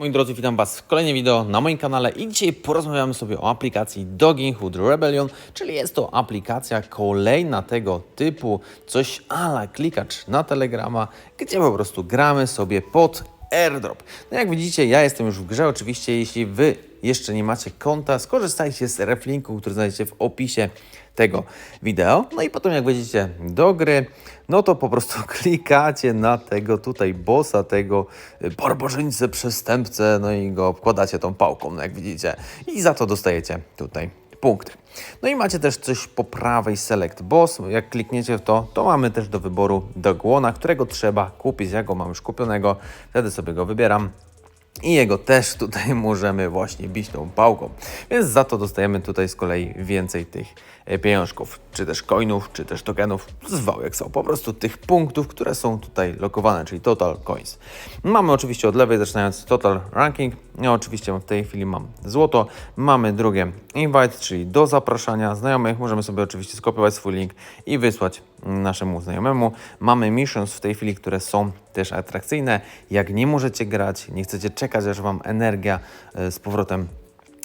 Moi drodzy, witam Was w kolejnym wideo na moim kanale i dzisiaj porozmawiamy sobie o aplikacji Dogging Hood Rebellion, czyli jest to aplikacja kolejna tego typu, coś ala klikacz na Telegrama, gdzie po prostu gramy sobie pod airdrop. No jak widzicie, ja jestem już w grze, oczywiście jeśli Wy jeszcze nie macie konta, skorzystajcie z reflinku, który znajdziecie w opisie tego wideo. No i potem jak wejdziecie do gry, no to po prostu klikacie na tego tutaj bossa, tego y, barbarzyńcę, przestępcę, no i go obkładacie tą pałką, no jak widzicie. I za to dostajecie tutaj punkty. No i macie też coś po prawej Select Boss. Jak klikniecie w to, to mamy też do wyboru Dogłona, którego trzeba kupić. Ja go mam już kupionego, wtedy sobie go wybieram. I jego też tutaj możemy właśnie bić tą pałką. Więc za to dostajemy tutaj z kolei więcej tych e, pieniążków, czy też coinów, czy też tokenów, zwał jak są. Po prostu tych punktów, które są tutaj lokowane, czyli total coins. Mamy oczywiście od lewej zaczynając total ranking. Ja oczywiście w tej chwili mam złoto. Mamy drugie invite, czyli do zapraszania znajomych. Możemy sobie oczywiście skopiować swój link i wysłać naszemu znajomemu. Mamy missions w tej chwili, które są też atrakcyjne. Jak nie możecie grać, nie chcecie czekać, aż Wam energia e, z powrotem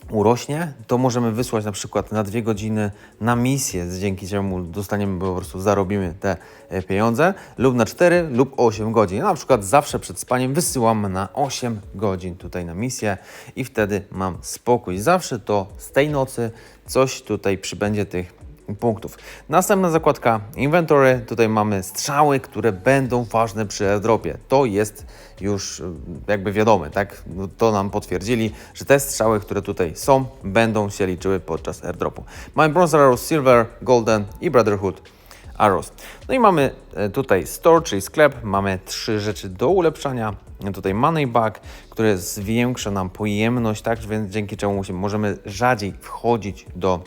urośnie, to możemy wysłać na przykład na dwie godziny na misję, dzięki czemu dostaniemy, po prostu zarobimy te e, pieniądze, lub na 4 lub 8 godzin. Ja na przykład zawsze przed spaniem wysyłam na 8 godzin tutaj na misję i wtedy mam spokój. Zawsze to z tej nocy coś tutaj przybędzie tych punktów. Następna zakładka Inventory. Tutaj mamy strzały, które będą ważne przy airdropie. To jest już y, jakby wiadome, tak? No To nam potwierdzili, że te strzały, które tutaj są, będą się liczyły podczas airdropu. Mamy Bronze Arrows, Silver, Golden i Brotherhood Arrows. No i mamy e, tutaj store, czyli sklep. Mamy trzy rzeczy do ulepszania. Tutaj money bag, które zwiększa nam pojemność, tak? Więc dzięki czemu możemy rzadziej wchodzić do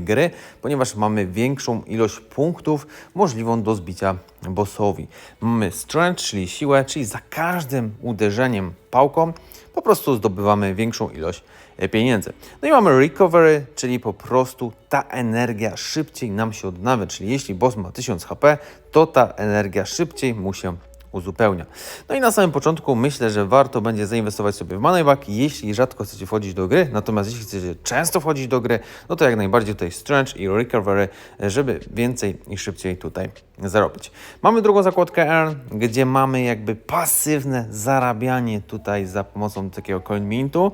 gry, ponieważ mamy większą ilość punktów możliwą do zbicia bossowi. Mamy strength, czyli siłę, czyli za każdym uderzeniem pałką po prostu zdobywamy większą ilość e, pieniędzy. No i mamy recovery, czyli po prostu ta energia szybciej nam się odnawia, czyli jeśli boss ma 1000 HP, to ta energia szybciej mu się uzupełnia. No i na samym początku myślę, że warto będzie zainwestować sobie w Moneyback, jeśli rzadko chcecie wchodzić do gry, natomiast jeśli chcecie często wchodzić do gry, no to jak najbardziej tutaj Strength i Recovery, żeby więcej i szybciej tutaj zarobić. Mamy drugą zakładkę Earn, gdzie mamy jakby pasywne zarabianie tutaj za pomocą takiego coin mintu.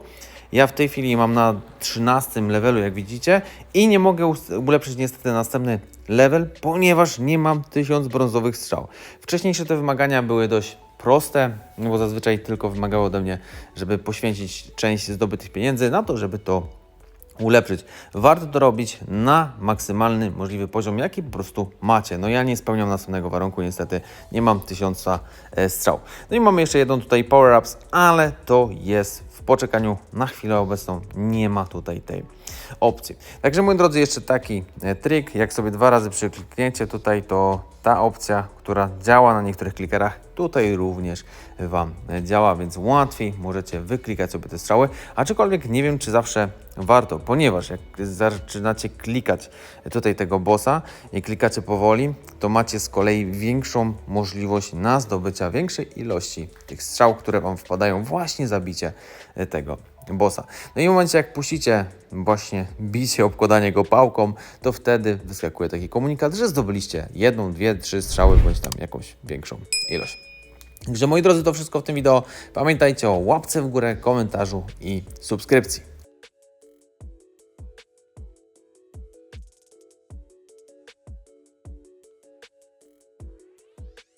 Ja w tej chwili mam na 13 levelu, jak widzicie, i nie mogę ulepszyć niestety następny level, ponieważ nie mam 1000 brązowych strzał. Wcześniejsze te wymagania były dość proste, no bo zazwyczaj tylko wymagało ode mnie, żeby poświęcić część zdobytych pieniędzy na to, żeby to ulepszyć. Warto to robić na maksymalny możliwy poziom, jaki po prostu macie. No ja nie spełniam następnego warunku, niestety nie mam tysiąca e, strzał. No i mamy jeszcze jedną tutaj power ups, ale to jest poczekaniu na chwilę obecną. Nie ma tutaj tej opcji. Także moi drodzy, jeszcze taki e, trik, jak sobie dwa razy przyklikniecie tutaj, to ta opcja, która działa na niektórych klikerach, tutaj również Wam działa, więc łatwiej możecie wyklikać sobie te strzały, aczkolwiek nie wiem, czy zawsze warto, ponieważ jak zaczynacie klikać tutaj tego bossa i klikacie powoli, to macie z kolei większą możliwość na zdobycia większej ilości tych strzał, które Wam wpadają właśnie zabicie tego bossa. No i w momencie jak puścicie właśnie bicie, obkładanie go pałką, to wtedy wyskakuje taki komunikat, że zdobyliście jedną, dwie, trzy strzały, bądź tam jakąś większą ilość. Także moi drodzy, to wszystko w tym wideo. Pamiętajcie o łapce w górę, komentarzu i subskrypcji.